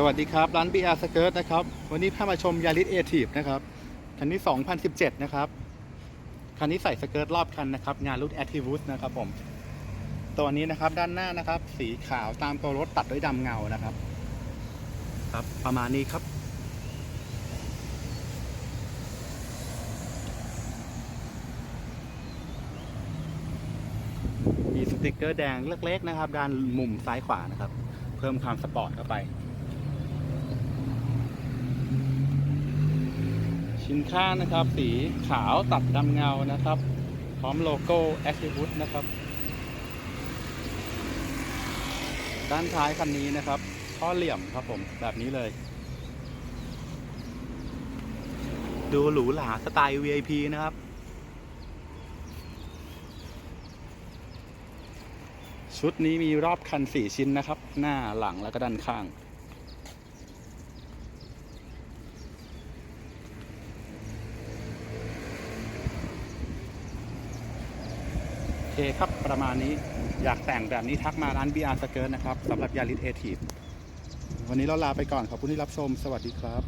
สวัสดีครับ ร้าน BR Skirt นะครับ วันนี้พามาชมยาริสเอทีฟนะครับ คันนี้ 2017 นะครับ คันนี้ใส่สเกิร์ตรอบคันนะครับ งานรุ่น Activus นะครับผม ตัวนี้นะครับด้านหน้านะครับ สีขาวตามตัวรถตัดด้วยดำเงานะครับ ครับประมาณนี้ครับ มีสติกเกอร์แดงเล็กๆนะครับ ด้านมุมซ้ายขวานะครับ เพิ่มความสปอร์ตเข้าไป ชิ้นข้างนะครับ สีขาวตัดดำเงานะครับ พร้อมโลโก้ a c t i v u s นะครับ ด้านท้ายคันนี้นะครับท่อเหลี่ยมครับผมแบบนี้เลย ดูหรูหราสไตล์ VIP นะครับ ชุดนี้มีรอบคัน 4 ชิ้นนะครับ หน้าหลังแล้วก็ด้านข้าง เคครับประมาณนี้อยากแต่งแบบนี้ทักมาร้าน BR Skirt นะครับสำหรับยาริสเอทีฟวันนี้เราลาไปก่อนขอบคุณที่รับชม สวัสดีครับ